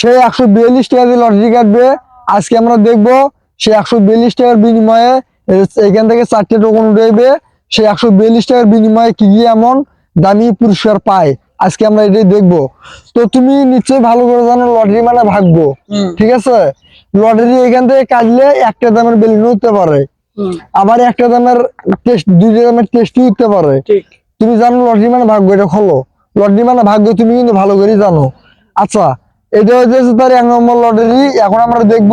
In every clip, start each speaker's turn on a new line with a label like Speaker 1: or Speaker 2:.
Speaker 1: সে একশো বিয়াল্লিশ টাকা দিয়ে লটারি কাটবে। আজকে আমরা দেখব সে একশো বিয়াল্লিশ টাকার বিনিময়ে এখান থেকে চারটে টোকন উঠাইবে। সে একশো বিয়াল্লিশ টাকার বিনিময়ে কি কি এমন দামি পুরস্কার পায় আজকে আমরা এটাই দেখব। তো তুমি নিশ্চয়ই ভালো করে জানো লটারি মানে ভাগ্য ঠিক আছে? লটারি এখান থেকে কাটলে একটা দামের বেলুন উঠতে পারে। আবার একটা দামের টেস্ট দুইটা দামের টেস্টই উঠতে পারে। তুমি জানো লটারি মানে ভাগ্য এটা খোলো। লটারি মানে ভাগ্য তুমি কিন্তু ভালো করেই জানো। আচ্ছা এটা হচ্ছে তার এক নম্বর লটারি। এখন আমরা দেখব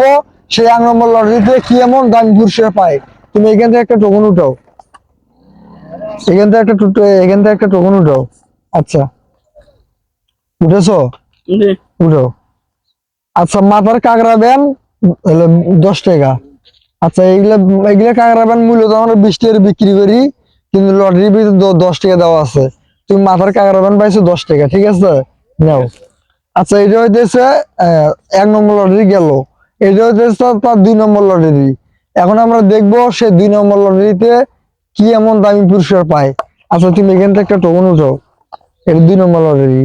Speaker 1: সেই এক নম্বর লটারিতে কি এমন দামি পুরস্কার পায়। তুমি এখান থেকে একটা টোকন উঠাও। এখান থেকে একটা এখান থেকে একটা টোকন উঠাও। আচ্ছা। উঠেছো? উঠো আচ্ছা মাথার কাঁকড়া ব্যান দশ টাকা। আচ্ছা এইগুলা এইগুলা কাঁকড়া ব্যান মূলত আমরা বিশ টাকা বিক্রি করি কিন্তু লটারির ভিতরে দশ টাকা দেওয়া আছে। তুমি মাথার কাঁকড়া ব্যান পাইছো দশ টাকা ঠিক আছে? নাও। আচ্ছা এটা হইতেছে এক নম্বর লটারি গেল। এটা হইতেছে, তার- দুই নম্বর লটারি এখন আমরা দেখব সে দুই নম্বর লটারিতে কি এমন দামি পুরস্কার পায়। আচ্ছা তুমি এখান থেকে একটা টোকন উঠাও এটা দুই নম্বর লটারি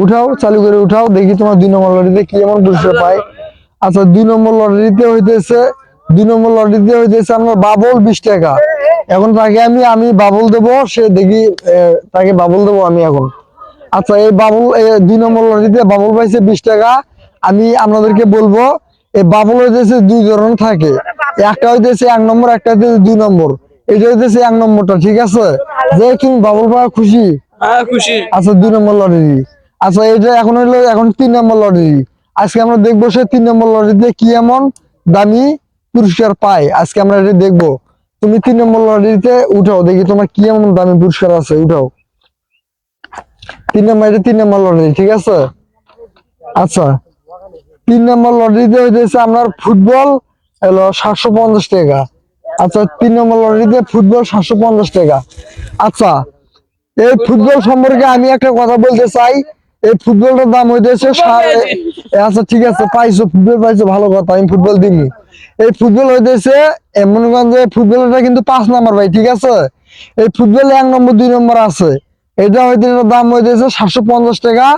Speaker 1: উঠাও, চালু করে উঠাও, দেখি তোমার দুই নম্বর লটারিতে কি এমন পুরস্কার পায়। আচ্ছা দুই নম্বর লটারিতে হইতেছে, দুই নম্বর লটারিতে হইতেছে আপনার বাবল বিশ টাকা। এখন তাকে আমি আমি বাবল দেবো, সে দেখি তাকে বাবল দেবো আমি এখন। আচ্ছা এই বাবুল দুই নম্বর লটারিতে বাবল পাইছে বিশ টাকা। আমি আপনাদেরকে বলব এই বাবল হইতেছে দুই ধরনের থাকে। একটা হইতেছে এক নম্বর একটা হইতেছে দুই নম্বর। এটা হইতেছে এক নম্বরটা ঠিক আছে? যে তুমি বাবল পাওয়া খুশি?
Speaker 2: হ্যাঁ খুশি।
Speaker 1: আচ্ছা দুই নম্বর লটারি আচ্ছা এটা এখন হইল এখন তিন নম্বর লটারি আজকে আমরা দেখব সে তিন নম্বর লটারিতে কি এমন দামি পুরস্কার পায়। আজকে আমরা এটা দেখব। তুমি তিন নম্বর লটারিতে উঠাও দেখি তোমার কি এমন দামি পুরস্কার আছে উঠাও। তিন নম্বর এটা তিন নম্বর লটারি ঠিক আছে? আচ্ছা তিন নম্বর লটারিতে হইতেছে আপনার ফুটবল হলো সাতশো পঞ্চাশ টাকা। আচ্ছা তিন নম্বর লটারিতে ফুটবল সাতশো পঞ্চাশ টাকা। আচ্ছা এই ফুটবল সম্পর্কে আমি একটা কথা বলতে চাই। এই ফুটবলটার দাম হইতেছে আচ্ছা ঠিক আছে পাইছো ফুটবল পাইছো ভালো কথা আমি ফুটবল দিইনি এই ফুটবল হইতেছে এমনগঞ্জে মনে ফুটবলটা কিন্তু পাঁচ নাম্বার ভাই ঠিক আছে? এই ফুটবল এক নম্বর দুই নম্বর আছে। এটা হইতে এটার দাম হইতেছে সাতশো পঞ্চাশ টাকা।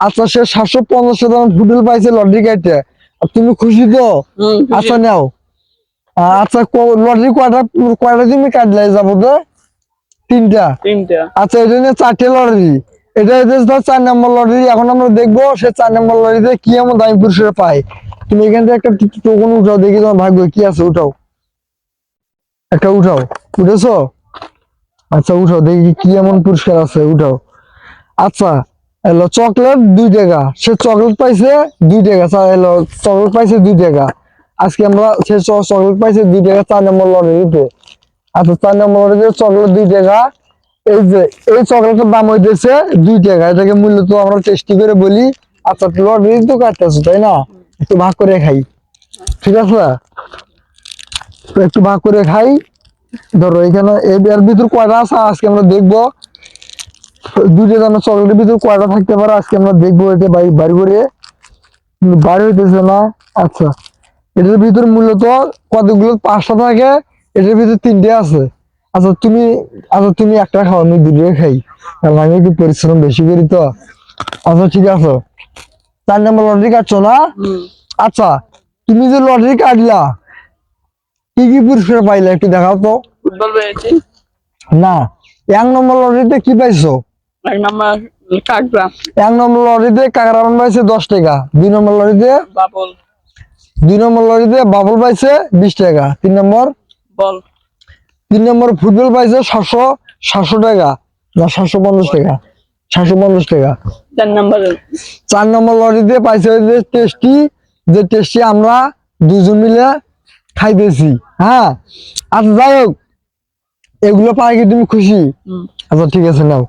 Speaker 1: আচ্ছা সে সাতশো পঞ্চাশ টাকা ফুটবল পাইছে লটারি কাটে তুমি খুশি তো? আচ্ছা নাও। আচ্ছা লটারি কয়টা কয়টা তুমি কাটলে যাব তো? তিনটা। আচ্ছা এটা নিয়ে চারটে লটারি। এটা ধর চার নম্বর লটারি। এখন আমরা দেখব সে চার নম্বর লটারিতে কি এমন দামি পুরস্কার পায়। তুমি এখান থেকে একটা টোকন উঠাও দেখি তোমার ভাগ্য কি আছে উঠাও। একটা উঠাও উঠেছো আচ্ছা উঠাও, দেখি কি এমন পুরস্কার আছে, উঠাও। আচ্ছা এলো চকলেট দুই টাকা। সে চকলেট পাইছে দুই টাকা চা- এলো চকলেট পাইছে দুই টাকা। আজকে আমরা সে চকলেট পাইছে দুই টাকা, চার নম্বর লটারিতে আচ্ছা চার নম্বর লটারিতে চকলেট দুই টাকা। এই যে, এই চকলেটের দাম হইতেছে দুই টাকা। এটাকে মূল্য তো আমরা টেস্টি করে বলি। আচ্ছা লটারি তো কাটতেছো, তাই না? একটু ভাগ করে খাই। ঠিক আছে? একটু ভাগ করে খাই। ধরো এখানে এর ভিতর কয়টা আছে? আজকে আমরা দেখব। দুইটা দামের চকলেটের ভিতর কয়টা থাকতে পারে আজকে আমরা দেখব এটা বাড়ি বাড়ি করে বাড়ি হইতেছে না। আচ্ছা এটার ভিতর মূলত কতগুলো? পাঁচটা থাকে এটার ভিতর তিনটে আছে। আচ্ছা তুমি আচ্ছা তুমি একটা খাও আমি দুটো খাই। কারণ আমি একটু পরিশ্রম বেশি করি তো। আচ্ছা ঠিক আছে। চার নম্বর লটারি কাটছো না? আচ্ছা তুমি যে লটারি কাটলা কি কি পুরস্কার পাইলে একটু দেখাও তো।
Speaker 2: ফুটবল পেয়েছি।
Speaker 1: না এক নম্বর লটারিতে কি পাইছো?
Speaker 2: এক নাম্বার কাকড়া।
Speaker 1: এক নম্বর লটারিতে কাকারাবান পাইছে দশ টাকা দুই নম্বর লটারিতে
Speaker 2: বাবল।
Speaker 1: দুই নম্বর লটারিতে বাবল পাইছে বিশ টাকা তিন নম্বর
Speaker 2: বল।
Speaker 1: তিন নম্বর ফুটবল পাইছে সাতশো সাতশো টাকা না সাতশো পঞ্চাশ টাকা সাতশো পঞ্চাশ টাকা।
Speaker 2: চার নাম্বার
Speaker 1: চার নম্বর লরিতে পাইছে যে টেস্টি যে টেস্টি আমরা দুজন মিলে খাইতেছি। হ্যাঁ? আচ্ছা যাই হোক এগুলো পাই কি তুমি খুশি। আচ্ছা ঠিক আছে নাও।